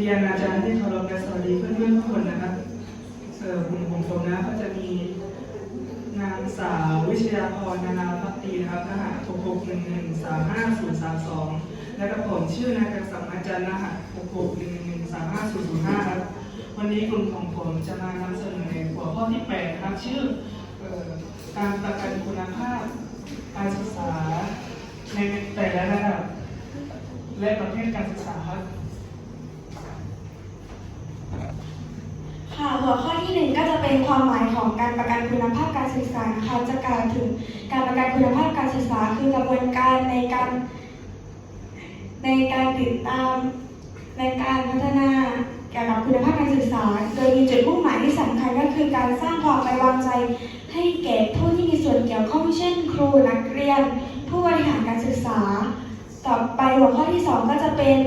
รียนอาจารย์ที่เคารพและสวัสดีเพื่อนๆทุกคนนะครับเออกลุ่มของผมนะก็จะมีนางสาววิชยาพรนานาพักดีนะครับรหัส6611353032และก็ผมชื่อนายกษัตริย์อาจารย์รหัส6611353005ครับวันนี้กลุ่มของผมจะมานำเสนอในหัวข้อที่8นะครับชื่อเอ่อการประกันคุณภาพการศึกษาในแต่ละระดับและประเภทการศึกษาครับ ค่ะหัวข้อที่หนึ่งก็จะเป็นความหมายของการประกันคุณภาพการศึกษานะคะจะกล่าวถึงการประกันคุณภาพการศึกษา คือกระบวนการในการ ในการติดตามในการพัฒนาเกี่ยวกับคุณภาพการศึกษา โดยมีจุดมุ่งหมายที่สำคัญก็คือการสร้างความไว้วางใจ ให้แก่ผู้ที่มีส่วนเกี่ยวข้องเช่น ครูนักเรียน ผู้บริหารการศึกษา ต่อไปหัวข้อที่สองก็จะเป็น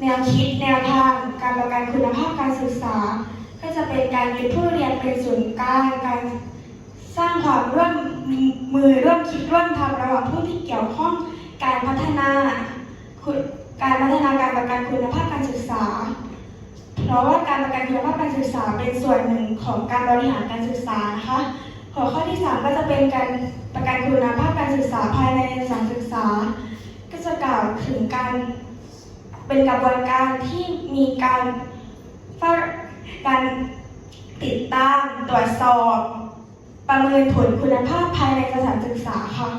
แนวคิดแนวทางการประกันคุณภาพการศึกษา ก็จะเป็นการยึดผู้เรียนเป็นศูนย์กลางการสร้างความร่วมมือร่วมคิดร่วมทำระหว่างผู้ที่เกี่ยวข้องการพัฒนาการพัฒนาการประกันคุณภาพการศึกษา เพราะว่าการประกันคุณภาพการศึกษาเป็นส่วนหนึ่งของการบริหารการศึกษานะคะหัวข้อที่สามก็จะเป็นการประกันคุณภาพการศึกษาภายในสถานศึกษา ก็จะกล่าวถึงการเป็นกระบวนการที่มีการเฝ้า การติดตามตรวจสอบ ประเมินผลคุณภาพภายในสถานศึกษาค่ะ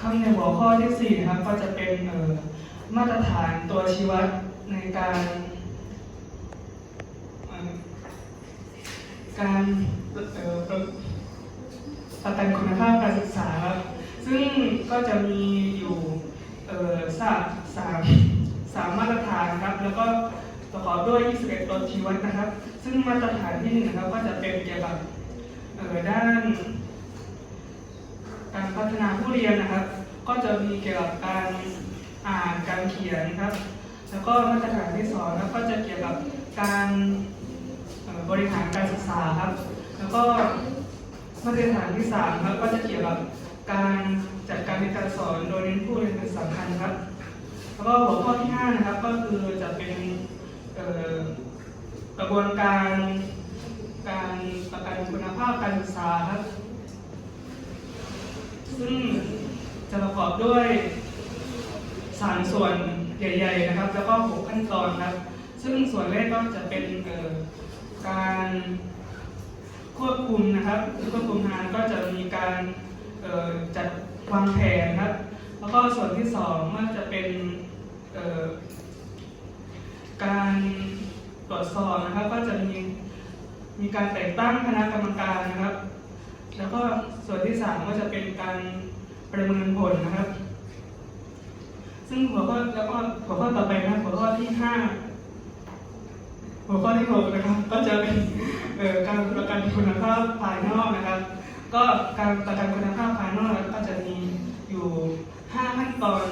ข้างในหัวข้อที่ 4 นะครับ ก็จะเป็นมาตรฐานตัวชี้วัดในการการประกันคุณภาพการศึกษาครับ ซึ่งก็จะมีอยู่สามสาม สามาตรฐานนะครับ แล้วก็ประกอบด้วย 21 ตัวชี้วัดนะครับ ซึ่งมาตรฐานที่หนึ่งนะครับก็จะเป็นเกี่ยวกับด้านการพัฒนาผู้เรียนนะครับ ก็จะมีเกี่ยวกับการอ่านการเขียนครับ แล้วก็มาตรฐานที่สองนะครับก็จะเกี่ยวกับการบริหารการศึกษาครับ แล้วก็มาตรฐานที่สามครับก็จะเกี่ยวกับการจัดการเรียนการสอนโดยเน้นผู้เรียนเป็นสำคัญครับ แล้วก็หัวข้อที่ห้านะครับก็คือจะเป็นกระบวนการการประกันคุณภาพการศึกษาครับ ซึ่งจะประกอบด้วยสามส่วนใหญ่ๆนะครับ แล้วก็หกขั้นตอนครับ ซึ่งส่วนแรกก็จะเป็นการควบคุมนะครับควบคุมงานก็จะมีการจัดวางแผนครับ แล้วก็ส่วนที่สองก็จะเป็นการตรวจสอบนะครับ ก็จะมีมีการแต่งตั้งคณะกรรมการนะครับ แล้วก็ส่วนที่สามก็จะเป็นการประเมินผลนะครับ ซึ่งหัวข้อแล้วก็หัวข้อต่อไปนะครับหัวข้อที่ห้าหัวข้อที่หกนะครับ ก็จะเป็นการประกันคุณภาพภายนอกนะครับ ก็การประกันคุณภาพภายนอกก็จะ ตอน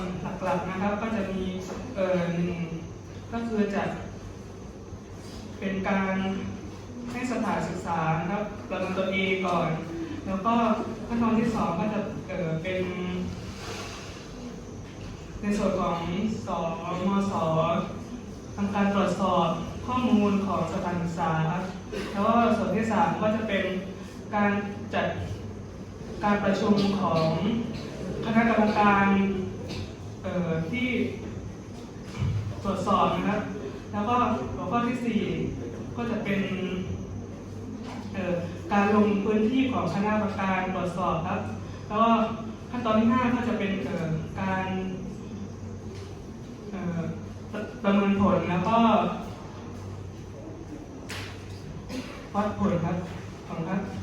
หลักๆนะครับก็จะมีเอ่อหนึ่งก็คือจะเป็นการให้สถานศึกษานะครับประเมินตัวเองก่อน แล้วก็ขั้นตอนที่สองก็จะเอ่อเป็น ในส่วนของสมสทำการตรวจสอบข้อมูลของสถานศึกษาครับแล้วก็ส่วนที่สามก็จะเป็นการจัดการประชุมของคณะกรรมการ ที่ตรวจสอบนะครับ แล้วก็หัวข้อที่สี่ก็จะเป็นออการลงพื้นที่ของคณะกรรมการตรวจสอบครับ แล้วก็ขั้นตอนที่ 5 ก็จะเป็นออการประประเมินผลแล้วก็วัดผลครับขอบคุณครับ